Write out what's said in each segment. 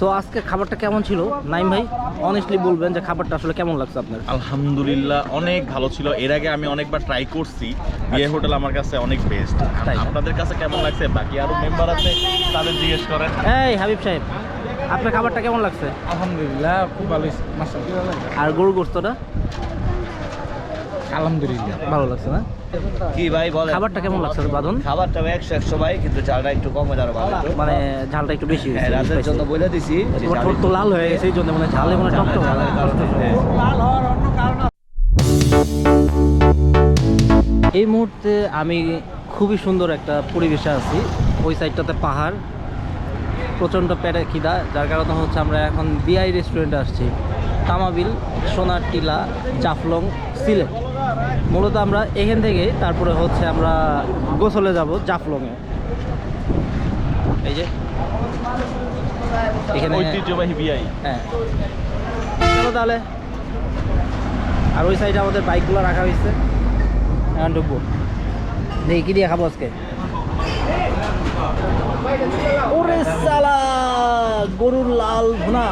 So আজকে খাবারটা কেমন ছিল? নাইম ভাই অনেস্টলি বলবেন যে খাবারটা আসলে কেমন লাগছে আপনার? আলহামদুলিল্লাহ অনেক ভালো ছিল। এর আগে আমি অনেকবার ট্রাই করছি। বিয়ে হোটেল আমার কাছে অনেক বেস্ট তাই? আপনাদের কাছে কেমন লাগছে? বাকি আরও মেম্বার আছে তাদের জিজ্ঞেস করেন। এই হাবিব সাহেব আপনার খাবারটা কেমন লাগছে? আলহামদুলিল্লাহ খুব ভালো আর গরু গোস্তটা আলহামদুলিল্লাহ। ভালো লাগছে না? কি ভাই বলেন? খাবারটা কেমন লাগছে বাঁধন খাবারটা একশো একশো ভাই কিন্তু চালটা একটু কম হয়ে আরও ভালো মানে ঝালটা একটু বেশি হ্যাঁ, হয়েছে রাতের জন্য বলে দিছি তো লাল হয়ে গেছে এই জন্য মানে ঝালে মানে টকটক এই মুহূর্তে আমি খুবই সুন্দর একটা পরিবেশে আছি। ওই সাইডটাতে পাহাড় প্রচণ্ড পেটে খিদা যার কারণে হচ্ছে আমরা এখন বিআই রেস্টুরেন্টে আসছি। তামাবিল সোনার টিলা জাফলং সিলেট। মূলত আমরা এখান থেকে তারপরে হচ্ছে আমরা গোসলে যাব জাফলংয়ে। এই যে এখানে ঐতিহ্যবাহী বিআই হ্যাঁ। চলো তাহলে আর ওই সাইডে আমাদের বাইকগুলো রাখা হয়েছে। এখন ঢুকবো। দেখি কি দিয়ে খাব আজকে? ওরে সালা গরুর লাল ভুনা।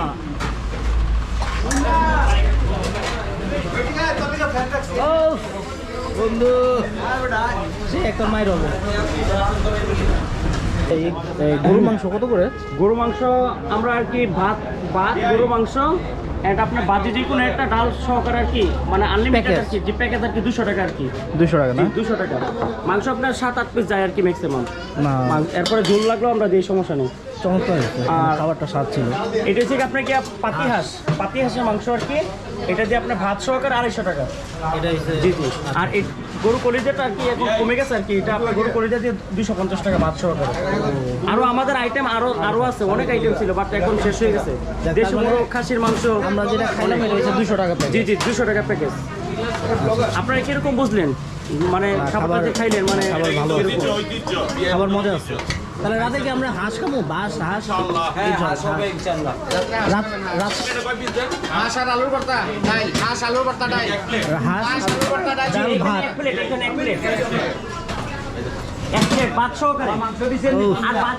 বন্ধু। সে একটা মায়ের হবে এই গরুর মাংস কত করে? গরু মাংস আমরা আর কি ভাত ভাত গরু মাংস এটা আপনার বাজি যে কোনো একটা ডাল সহকারে আর কি মানে আনলিমিটেড আর কি যে প্যাকেজ আর কি দুশো টাকা আর কি। দুশো টাকা না? দুশো টাকা। মাংস আপনার সাত আট পিস যায় আর কি ম্যাক্সিমাম না। এরপরে ঝোল লাগল আমরা দিই সমস্যা নেই। চমৎকার হয়েছে আর- খাবারটা স্বাদ ছিল। এটা হচ্ছে আপনার কি পাতি হাঁস পাতি হাঁসের মাংস আর কি? এটা দিয়ে আপনার ভাত সহকারে আড়াইশো টাকা। এটা জি জি। আর এই গরু কলিজাটা আর কি এখন কমে গেছে আর কি? এটা আপনার গরু কলিজা দিয়ে দুশো পঞ্চাশ টাকা ভাত সহকারে। আরও আমাদের আইটেম আরও আরও আছে অনেক আইটেম ছিল বাট এখন শেষ হয়ে গেছে। দেশি মুরগ খাসির মাংস আমরা যেটা খাইলাম এটা হচ্ছে দুশো টাকা জি জি দুশো টাকা প্যাকেজ আপনারা কীরকম বুঝলেন? মানে খাবারটা খাইলেন মানে খাবার ভালো খাবার মজা আছে। তাহলে রাতে কি আমরা হাঁস খাব? বাস হাঁস? হ্যাঁ, হাঁস। হাঁস আর আলুর ভর্তা ডাল হাঁস আলুর ভর্তা ডাল হাঁস আলুর ভর্তা ডাল ডাল ভাত। এক প্লেট এখানে এক প্লেট এক প্লেট ভাত সহকারে। উফ। আর ভাত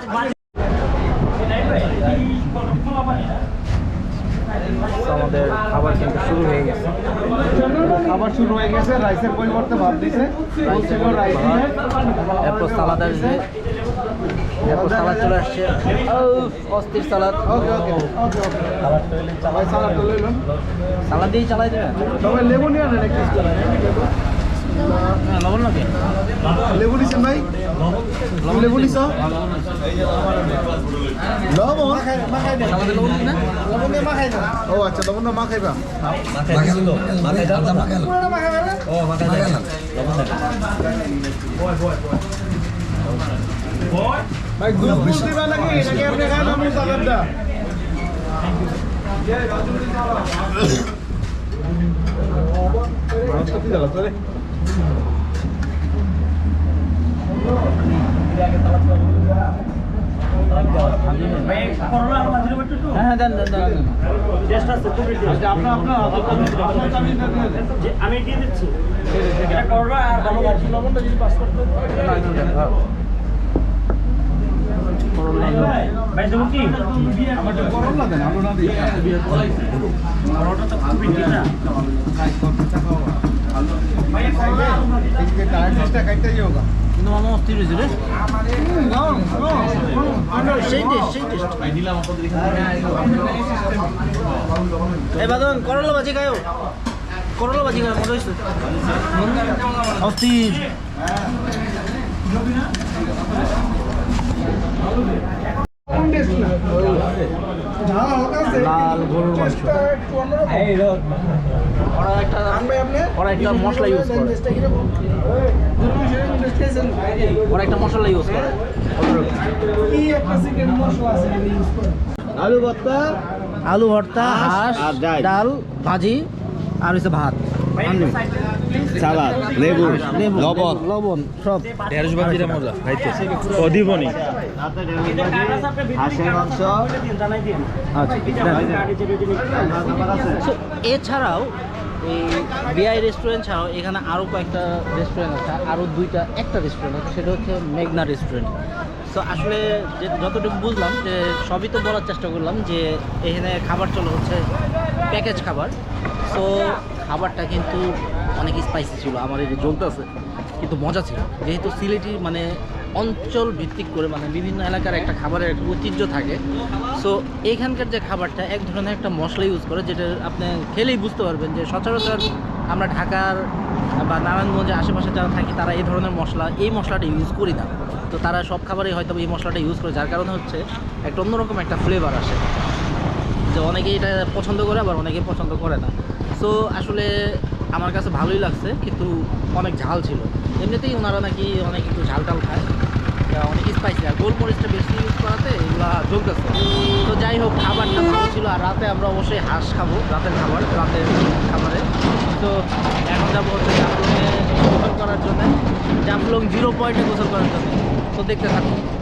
আমাদের খাবার কিন্তু শুরু হয়ে গেছে। খাবার শুরু হয়ে গেছে রাইসের পরিবর্তে ভাত দিছে। এরপর সালাদ আসবে। এরপর সালাদ চলে আসছে। অস্থির সালাদ। সালাদ দিয়েই চালাই দেবেন লেবু নিয়ে হ্যাঁ লবণ নাকি লেবু নিছেন ভাই? লেবু নিছ? লবণ? ও আচ্ছা লবণ না মাখাইবা ভাই গুলো গুলো দিবা নাকি? নাকি আপনি খান? আমি সালাদটা করলা আর মাঝির উপর একটু হ্যাঁ হ্যাঁ দেন দেন দেন দেন। টেস্ট আছে খুবই টেস্ট আপনার আপনার যে আমি দিয়ে দিচ্ছি। এটা করলা আর ভালো মাছ লবণটা যদি পাস করতে কিন্তু মামা অস্থির হয়েছে রে বাদন করলা বাজি খাও করলা বাজি খাও মজা হয়েছে অস্থির লাল গরুর মাংস। ওরা একটা ওরা একটা মশলা ইউজ করে। ওরা একটা মশলা ইউজ করে। আলু ভর্তা আলু ভর্তা হাঁস ডাল। ডাল ভাজি আর হচ্ছে ভাত। সালাদ লেবু লেবু লবণ। লবণ সব। ঢেঁড়স ভাজিটা মজা খাইতে। অধিবনি হাঁসের মাংস। আচ্ছা এছাড়াও এই বিআই রেস্টুরেন্ট ছাড়াও এখানে আরও কয়েকটা রেস্টুরেন্ট আছে আরও দুইটা, একটা রেস্টুরেন্ট আছে, সেটা হচ্ছে মেঘনা রেস্টুরেন্ট তো আসলে যে যতটুকু বুঝলাম, যে সবই তো বলার চেষ্টা করলাম যে এখানে খাবার চলে হচ্ছে প্যাকেজ খাবার। তো খাবারটা কিন্তু অনেক স্পাইসি ছিল আমার এই যে জ্বলতেছে কিন্তু মজা ছিল। যেহেতু সিলেটি মানে অঞ্চল ভিত্তিক করে মানে বিভিন্ন এলাকার একটা খাবারের একটা ঐতিহ্য থাকে। সো এখানকার যে খাবারটা এক ধরনের একটা মশলা ইউজ করে, যেটা আপনি খেলেই বুঝতে পারবেন যে সচরাচর আমরা ঢাকার বা নারায়ণগঞ্জের আশেপাশে যারা থাকি, তারা এই ধরনের মশলা, এই মশলাটা ইউজ করি না। তো তারা সব খাবারেই হয়তো এই মশলাটা ইউজ করে, যার কারণে হচ্ছে একটা অন্যরকম একটা ফ্লেভার আসে। যে অনেকেই এটা পছন্দ করে, আবার অনেকেই পছন্দ করে না। সো আসলে আমার কাছে ভালোই লাগছে, কিন্তু অনেক ঝাল ছিল। এমনিতেই ওনারা নাকি অনেক একটু ঝাল টাল খায়। অনেক স্পাইসি আর গোলমরিচটা বেশি ইউজ করাতে এগুলা জ্বলতেছে তো যাই হোক, খাবারটা ভালো ছিল, আর রাতে আমরা অবশ্যই হাঁস খাব, রাতের খাবার, রাতের খাবারে। তো এখন যাব হচ্ছে জাফলংয়ে গোসল করার জন্য। জাফলং জিরো পয়েন্টে গোসল করার জন্য। তো দেখতে থাকুন